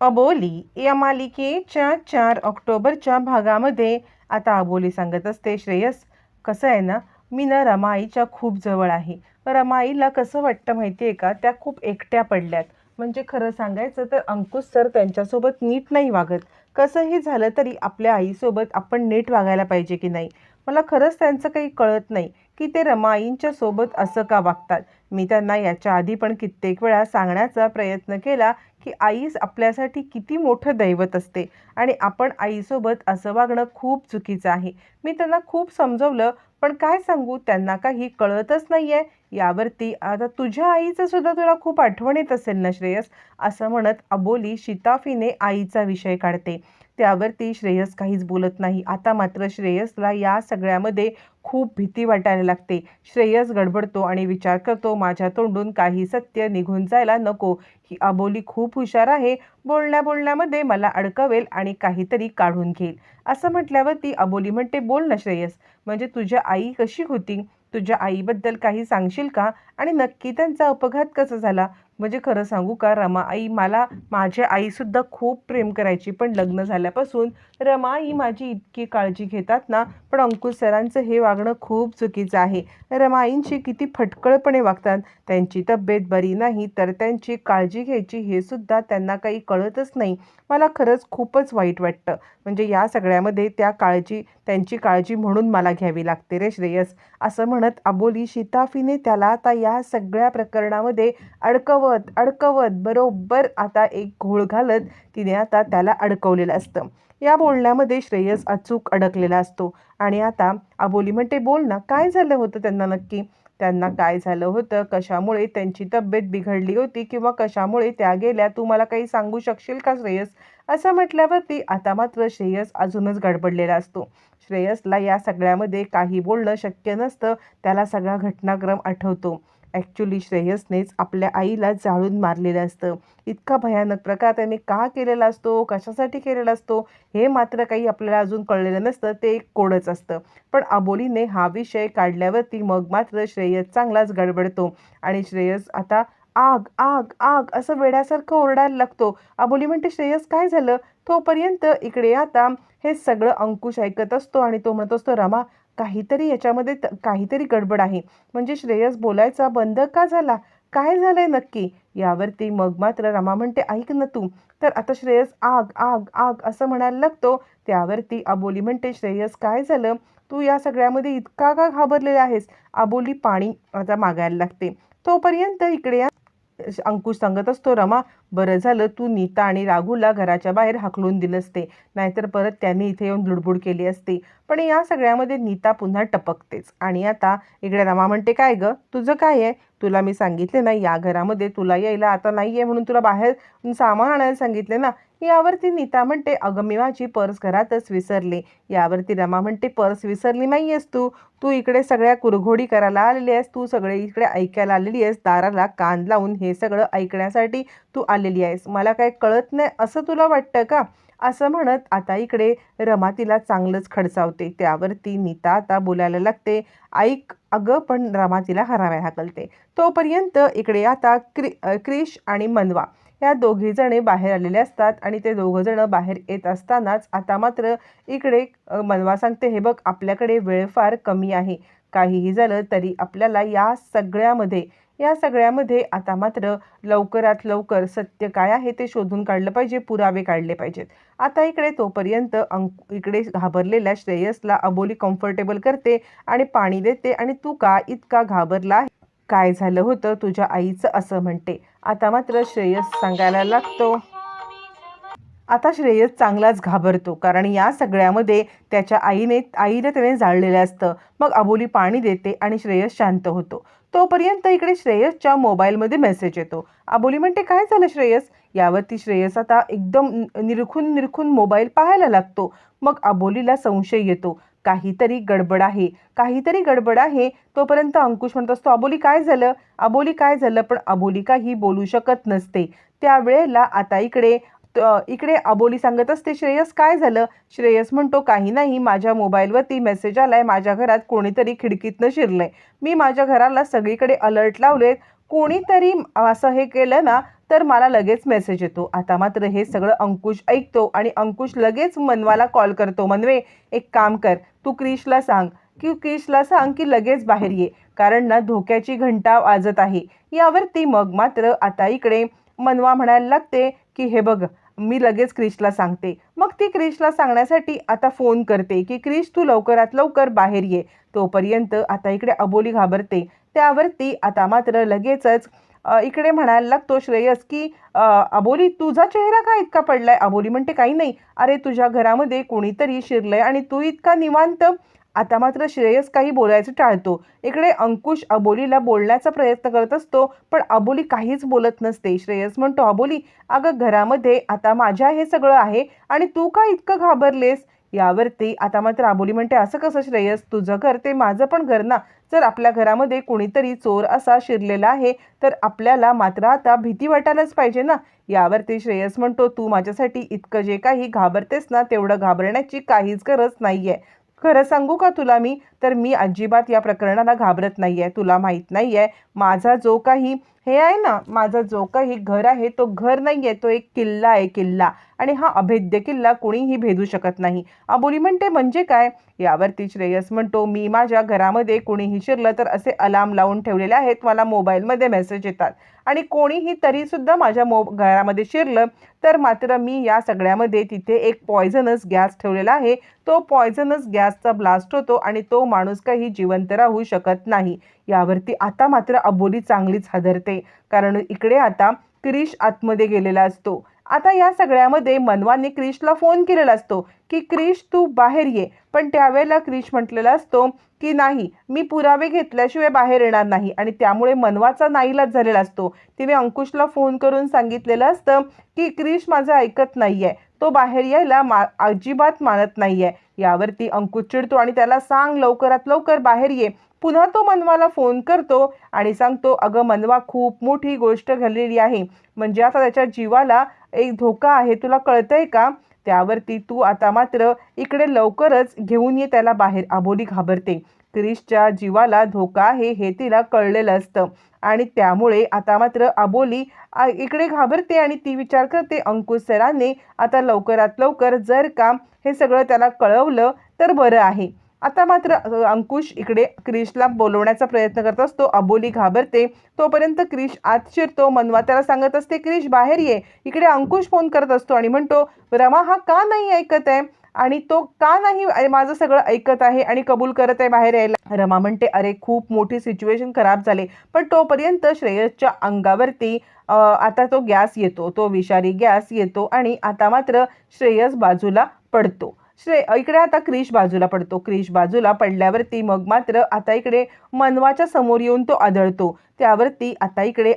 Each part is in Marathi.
अबोली या मालिकेच्या चार ऑक्टोबरच्या भागामध्ये आता अबोली सांगत असते श्रेयस. कसं आहे ना मी ना रमाईच्या खूप जवळ आहे. रमाईला कसं वाटतं माहिती आहे का? त्या खूप एकट्या पडल्यात. म्हणजे खरं सांगायचं तर अंकुश सर त्यांच्यासोबत नीट नाही वागत. कसंही झालं तरी आपल्या आईसोबत आपण नीट वागायला पाहिजे की नाही? मला खरंच त्यांचं काही कळत नाही की ते रमाईंच्या सोबत असं का वागतात? मी त्यांना याच्या आधी पण कित्येक वेळा सांगण्याचा प्रयत्न केला की आईच आपल्यासाठी किती मोठं दैवत असते आणि आपण आईसोबत असं वागणं खूप चुकीचं आहे. मी त्यांना खूप समजवलं पण काय सांगू? त्यांना काही कळतच नाही आहे यावरती आता तुझ्या आईचं सुद्धा तुला खूप आठवण येत असेल ना श्रेयस? असं म्हणत अबोली शिताफीने आईचा विषय काढते. त्यावरती श्रेयस काहीच बोलत नाही. आता मात्र श्रेयसला या सगळ्यामध्ये खूप भीती वाटायला लागते. श्रेयस गडबडतो आणि विचार करतो माझ्या तोंडून काही सत्य निघून जायला नको. ही अबोली खूप हुशार आहे. बोलण्या बोलण्यामध्ये मला अडकवेल आणि काहीतरी काढून घेईल. असं म्हटल्यावर ती अबोली म्हणते बोल ना श्रेयस. म्हणजे तुझ्या आई कशी होती? तुझ्या आईबद्दल काही सांगशील का? आणि नक्की त्यांचा अपघात कसा झाला? म्हणजे खरं सांगू का रमा आई मला माझ्या आईसुद्धा खूप प्रेम करायची पण लग्न झाल्यापासून रमा आई माझी इतकी काळजी घेतात ना पण अंकुश सरांचं हे वागणं खूप चुकीचं आहे. रमाईंशी किती फटकळपणे वागतात त्यांची तब्येत बरी नाही तर त्यांची काळजी घ्यायची हे सुद्धा त्यांना काही कळतच नाही. मला खरंच खूपच वाईट वाटतं. म्हणजे या सगळ्यामध्ये त्या काळजी त्यांची काळजी म्हणून मला घ्यावी लागते रे श्रेयस. असं म्हणत अबोली शिताफीने त्याला आता या सगळ्या प्रकरणामध्ये अडकवत अडकवत बरोबर आता एक घोळ घालत तिने आता त्याला अडकवलेलं असतं. या बोलण्यामध्ये श्रेयस अचूक अडकलेला असतो. आणि आता अबोली म्हणते बोल ना काय झालं होतं त्यांना नक्की? त्यांना काय झालं होतं? कशामुळे त्यांची तब्येत बिघडली होती? किंवा कशामुळे त्या गेल्या? तू मला काही सांगू शकशील का श्रेयस? असं म्हटल्यावरती आता मात्र श्रेयस अजूनच गडबडलेला असतो. श्रेयसला या सगळ्यामध्ये काही बोलणं शक्य नसतं. त्याला सगळा घटनाक्रम आठवतो. ॲक्च्युली श्रेयसनेच आपल्या आईला जाळून मारलेलं असतं. इतका भयानक प्रकार त्याने का केलेला असतो? कशासाठी केलेला असतो? हे मात्र काही आपल्याला अजून कळलेलं नसतं. ते एक कोडच असतं. पण अबोलीने हा विषय काढल्यावरती मग मात्र श्रेयस चांगलाच गडबडतो. आणि श्रेयस आता आग आग आग असं वेड्यासारखं ओरडायला लागतो. अबोली म्हणते श्रेयस काय झालं? तोपर्यंत इकडे आता हे सगळं अंकुश ऐकत असतो आणि तो म्हणत असतो रमा काहीतरी याच्यामध्ये त- काहीतरी गडबड आहे. म्हणजे श्रेयस बोलायचा बंद का झाला? काय झालंय नक्की? यावरती मग मात्र रमा म्हणते ऐक ना तू. तर आता श्रेयस आग आग आग असं म्हणायला लागतो. त्यावरती अबोली म्हणते श्रेयस काय झालं? तू या सगळ्यामध्ये इतका का घाबरलेला आहेस अबोली पाणी आता मागायला लागते. तोपर्यंत इकडे अंकुश सांगत असतो रमा बरं झालं तू नीता आणि राघूला घराच्या बाहेर हाकलून दिलं असते. नाहीतर परत त्यांनी इथे येऊन लुडबुड केली असती. पण या सगळ्यामध्ये नीता पुन्हा टपकतेच. आणि आता इकडे रमा म्हणते काय गं? तुझं काय आहे? तुला मी सांगितले ना या घरामध्ये तुला यायला आता नाही आहे म्हणून तुला बाहेर सामान आणायला सांगितले ना यावरती नीता म्हणते अगं मी माझी पर्स घरातच विसरली. यावरती रमा म्हणते पर्स विसरली नाही आहेस तू. तू इकडे सगळ्या कुरघोडी करायला आलेली आहेस. तू सगळे इकडे ऐकायला आलेली आहेस. दाराला कान लावून हे सगळं ऐकण्यासाठी तू आलेली आहेस. मला काय कळत नाही असं तुला वाटतं का? असं म्हणत आता इकडे रमा तिला चांगलंच खडसावते. त्यावरती नीता आता बोलायला लागते. ऐक अगं पण रमा तिला हराव्या हाकलते. तोपर्यंत इकडे आता क्रि क्रिश आणि मनवा या दोघीजणे बाहेर आलेले असतात आणि ते दोघंजणं बाहेर येत असतानाच आता मात्र इकडे मनवा सांगते हे बघ आपल्याकडे वेळ फार कमी आहे. काहीही झालं तरी आपल्याला या सगळ्यामध्ये या सगळ्यामध्ये आता मात्र लवकरात लवकर सत्य काय आहे ते शोधून काढलं पाहिजे पुरावे काढले पाहिजेत. आता इकडे तोपर्यंत अंक इकडे घाबरलेल्या श्रेयसला अबोली कम्फर्टेबल करते आणि पाणी देते आणि तू का इतका घाबरला काय झालं होतं तुझ्या आईचं असं म्हणते. आता मात्र श्रेयस सांगायला लागतो. आता श्रेयस चांगलाच घाबरतो कारण या सगळ्यामध्ये त्याच्या आईने आईने त्याने जाळलेलं असतं. मग अबोली पाणी देते आणि श्रेयस शांत होतो. तोपर्यंत इकडे श्रेयसच्या मोबाईलमध्ये मेसेज येतो. अबोली म्हणते काय झालं श्रेयस? यावरती श्रेयस आता एकदम निरखून निरखून मोबाईल पाहायला लागतो. मग अबोलीला संशय येतो. काहीतरी गडबड आहे. काहीतरी गडबड आहे. तोपर्यंत अंकुश म्हणत असतो अबोली काय झालं? अबोली काय झालं? पण अबोली काही बोलू शकत नसते. त्यावेळेला आता इकडे इकडे अबोली सांगत असते श्रेयस काय झालं? श्रेयस म्हणतो काही नाही माझ्या मोबाईलवरती मेसेज आलाय माझ्या घरात कोणीतरी खिडकीतनं शिरलंय. मी माझ्या घराला सगळीकडे अलर्ट लावलेत. कोणीतरी असं हे केलं ना तर मला लगेच मेसेज येतो. आता मात्र हे सगळं अंकुश ऐकतो आणि अंकुश लगेच मनवाला कॉल करतो. मनवे एक काम कर तू क्रिशला सांग. की क्रिशला सांग की लगेच बाहेर ये. कारण ना धोक्याची घंटा वाजत आहे. यावरती मग मात्र आता इकडे मनवा म्हणायला लागते की हे बघ मी लगेच क्रिशला सांगते. मग ती क्रिशला सांगण्यासाठी आता फोन करते की क्रिश तू लवकरात लवकर बाहेर ये. तोपर्यंत आता इकडे अबोली घाबरते. त्यावरती आता मात्र लगेचच इकडे म्हणायला लागतो श्रेयस की अबोली तुझा चेहरा का इतका पडलाय? अबोली म्हणते काही नाही. अरे तुझ्या घरामध्ये कोणीतरी शिरलंय आणि तू इतका निवांत आता मात्र श्रेयस काही बोलायचं टाळतो. इकडे अंकुश अबोलीला बोलण्याचा प्रयत्न करत असतो पण अबोली काहीच बोलत नसते. श्रेयस म्हणतो अबोली अगं घरामध्ये आता माझ्या हे सगळं आहे आणि तू का इतकं घाबरलेस? यावरती आता मात्र अबोली म्हणते असं कसं श्रेयस तुझं घर ते माझं पण घर ना. जर आपल्या घरामध्ये कोणीतरी चोर असा शिरलेला आहे तर आपल्याला मात्र आता भीती वाटायलाच पाहिजे ना. यावरती श्रेयस म्हणतो तू माझ्यासाठी इतकं जे काही घाबरतेस ना तेवढं घाबरण्याची काहीच गरज नाही आहे खरं सांगू का तुला मी? तर मी अजिबात या प्रकरणाला घाबरत नाही आहे तुला माहीत नाही आहे माझा जो काही हे आहे ना माझा जो काही घर आहे तो घर नाही आहे तो एक किल्ला आहे किल्ला. आणि हा अभेद्य किल्ला कोणीही भेदू शकत नाही. अबोली म्हणते म्हणजे काय? यावरती श्रेयस म्हणतो मी माझ्या घरामध्ये कोणीही शिरलं तर असे अलार्म लावून ठेवलेले आहेत. मला मोबाईलमध्ये मेसेज येतात. आणि कोणीही तरीसुद्धा माझ्या मो घरामध्ये शिरलं तर मात्र मी या सगळ्यामध्ये तिथे एक पॉयझनस गॅस ठेवलेला आहे. तो पॉयझनस गॅसचा ब्लास्ट होतो आणि तो माणूस काही जिवंत राहू शकत नाही. यावरती आता मात्र अबोली चांगलीच हादरते. कारण इकडे आता क्रिश आतमध्ये गेलेला असतो. आता या सगळ्यामध्ये मनवाने क्रिशला फोन केलेला असतो की क्रिश तू बाहेर ये. पण त्यावेळेला क्रिश म्हटलेला असतो की नाही मी पुरावे घेतल्याशिवाय बाहेर येणार नाही. आणि त्यामुळे मनवाचा नाईलाज झालेला असतो. तिने अंकुशला फोन करून सांगितलेलं असतं की क्रिश माझं ऐकत नाही आहे तो बाहेर यायला मा अजिबात मानत नाही आहे यावरती अंकुश चिडतो आणि त्याला सांग लवकरात लवकर बाहेर ये. पुन्हा तो मनवाला फोन करतो आणि सांगतो अगं मनवा खूप मोठी गोष्ट घडलेली आहे. म्हणजे आता त्याच्या जीवाला एक धोका आहे. तुला कळतंय का? त्यावरती तू आता मात्र इकडे लवकरच घेऊन ये त्याला बाहेर. आबोली घाबरते. क्रिशच्या जीवाला धोका आहे हे तिला कळलेलं असतं. आणि त्यामुळे आता मात्र अबोली इकडे घाबरते आणि ती विचार करते अंकुश सराने आता लवकरात लवकर जर का हे सगळं त्याला कळवलं तर बरं आहे. आता मात्र अंकुश इकडे क्रिशला बोलवण्याचा प्रयत्न करत असतो. अबोली घाबरते. तोपर्यंत क्रिश आत शिरतो. मनवा त्याला सांगत असते क्रिश बाहेर ये. इकडे अंकुश फोन करत असतो आणि म्हणतो रमा हा का नाही ऐकत आहे? आणि तो का नाही? माझं सगळं ऐकत आहे आणि कबूल करत आहे बाहेर यायला. रमा म्हणते अरे खूप मोठी सिच्युएशन खराब झाले. पण तोपर्यंत श्रेयसच्या अंगावरती आता तो गॅस येतो. तो विषारी गॅस येतो आणि आता मात्र श्रेयस बाजूला पडतो. श्रे इकडे आता क्रिश बाजूला पडतो. क्रिश बाजूला पडल्यावरती मग मात्र आता इकडे मनवाच्या समोर येऊन तो आदळतो. त्यावरती आता इकडे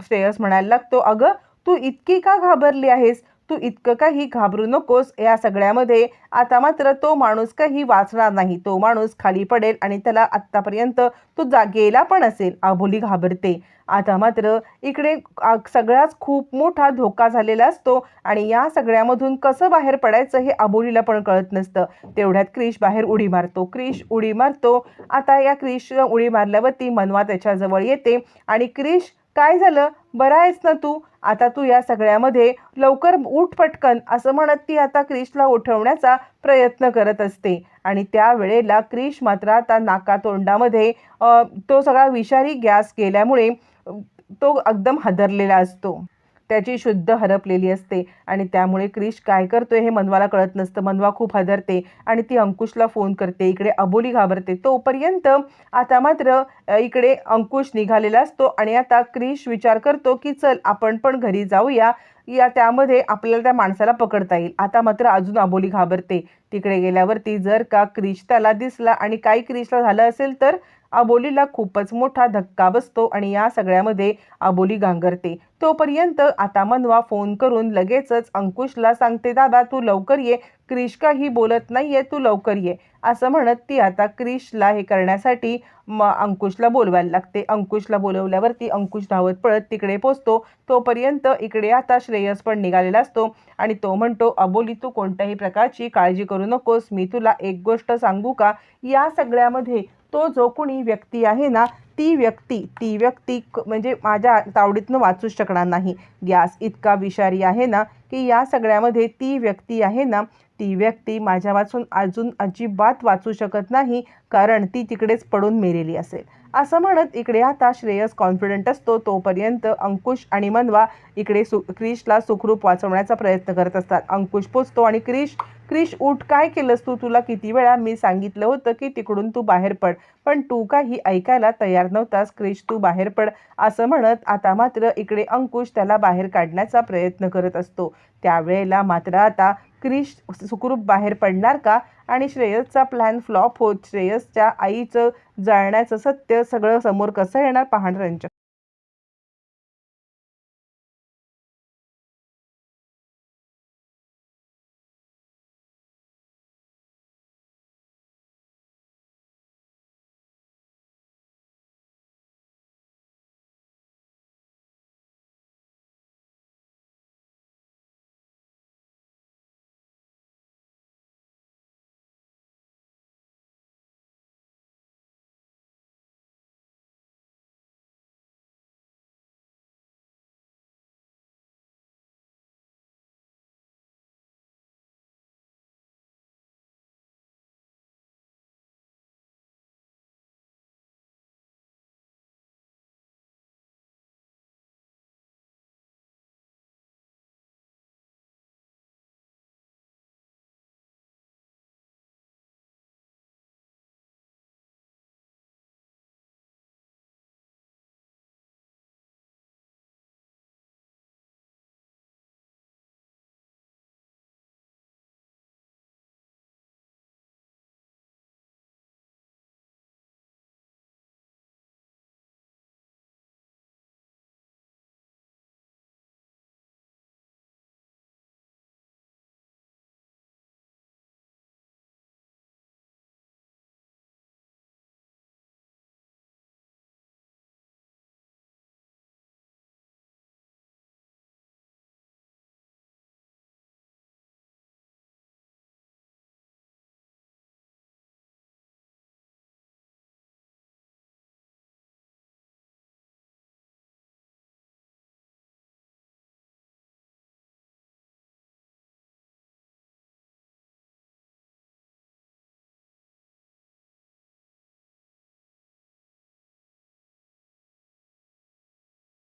श्रेयस म्हणायला लागतो अगं तू इतकी का घाबरली आहेस? तू इतकं काही घाबरू नकोस. या सगळ्यामध्ये आता मात्र तो माणूस काही वाचणार नाही. तो माणूस खाली पडेल आणि त्याला आत्तापर्यंत तो जागेला पण असेल. अबोली घाबरते. आता मात्र इकडे सगळ्याच खूप मोठा धोका झालेला असतो आणि या सगळ्यामधून कसं बाहेर पडायचं हे अबोलीला पण कळत नसतं. तेवढ्यात क्रिश बाहेर उडी मारतो. क्रिश उडी मारतो. आता या क्रिश उडी मारल्यावरती मनवा त्याच्याजवळ येते आणि क्रिश काय झालं? बरा आहेस ना तू? आता तू या सगळ्यामध्ये लवकर उठ पटकन असं म्हणत ती आता क्रिशला उठवण्याचा प्रयत्न करत असते. आणि त्यावेळेला क्रिश मात्र आता नाकातोंडामध्ये तोंडामध्ये तो सगळा विषारी गॅस गेल्यामुळे तो एकदम हादरलेला असतो. त्याची शुद्ध हरपलेली असते. आणि त्यामुळे क्रिश काय करतोय हे मनवाला कळत नसतं. मनवा खूप हदरते आणि ती अंकुशला फोन करते. इकडे अबोली घाबरते. तोपर्यंत आता मात्र इकडे अंकुश निघालेला असतो आणि आता क्रिश विचार करतो की चल आपण पण घरी जाऊया. या त्यामध्ये आपल्याला त्या माणसाला पकडता येईल. आता मात्र अजून अबोली घाबरते. तिकडे गेल्यावरती जर का क्रिश त्याला दिसला आणि काही क्रिशला झालं असेल तर अबोलीला खूपच मोठा धक्का बसतो आणि या सगळ्यामध्ये अबोली गांगरते. तोपर्यंत आता मनवा फोन करून लगेचच अंकुशला सांगते दादा तू लवकर ये. क्रिश काही बोलत नाहीये तू लवकर ये. असं म्हणत ती आता क्रिशला हे करण्यासाठी म अंकुशला बोलवायला लागते. अंकुशला बोलवल्यावरती अंकुश धावत पळत तिकडे पोचतो. तोपर्यंत इकडे आता श्रेयस पण निघालेला असतो आणि तो म्हणतो अबोली तू कोणत्याही प्रकारची काळजी करू नकोस. मी तुला एक गोष्ट सांगू का? या सगळ्यामध्ये तो जो कोणी व्यक्ती आहे ना ती व्यक्ती ती व्यक्ती क- म्हणजे माझ्या तावडीतनं वाचूच शकणार नाही. गॅस इतका विषारी आहे ना की या सगळ्यामध्ये ती व्यक्ती आहे ना ती व्यक्ती माझ्या वाचून अजून अजिबात वाचू शकत नाही कारण ती तिकडेच पडून मेलेली असेल. असं म्हणत इकडे आता श्रेयस कॉन्फिडंट असतो तोपर्यंत अंकुश आणि मनवा इकडे सु क्रिशला सुखरूप वाचवण्याचा प्रयत्न करत असतात. अंकुश पोचतो आणि क्रिश क्रिश उठ काय केलंस तू? तुला किती वेळा मी सांगितलं होतं की तिकडून तू बाहेर पड. पण तू काही ऐकायला तयार नव्हतास. क्रिश तू बाहेर पड असं म्हणत आता मात्र इकडे अंकुश त्याला बाहेर काढण्याचा प्रयत्न करत असतो. त्यावेळेला मात्र आता क्रिश सुखरूप बाहेर पडणार का? आणि श्रेयसचा प्लॅन फ्लॉप होत. श्रेयसच्या आईचं जाळण्याचं सत्य सगळं समोर कसं येणार? पाहणाऱ्यांच्या